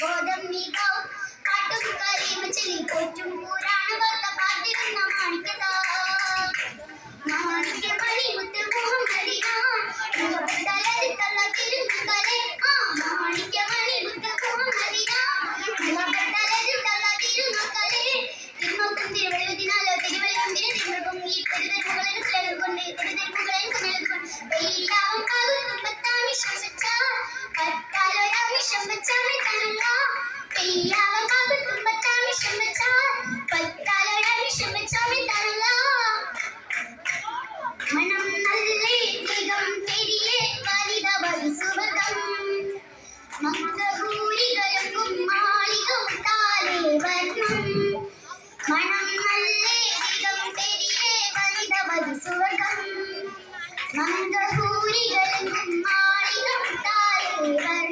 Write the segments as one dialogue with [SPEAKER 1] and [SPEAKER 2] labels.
[SPEAKER 1] ഗോതമ്പി കൗ കാട്ടും കരീം ചിലി കൊച്ചും പൂര மந்த கூறிகளும் மாடிகம் தாருவர்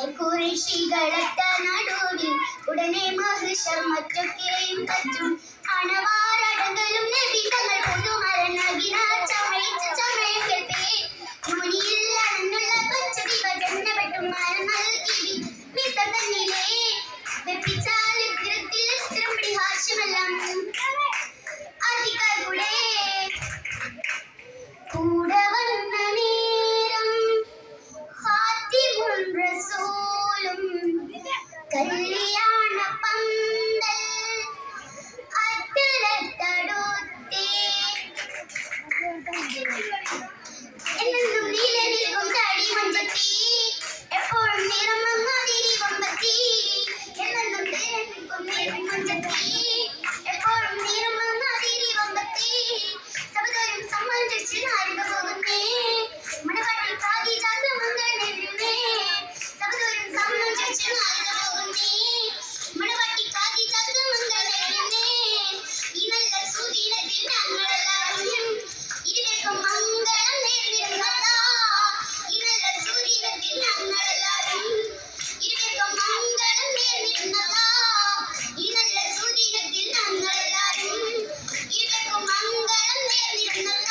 [SPEAKER 1] അടനെ കുറിശികളത്ത നടുവിൽ ഉടനെ മഹിഷർ മറ്റൊക്കെയും പറ്റും അണവാരടങ്കലും നബി തങ്ങൾ manera más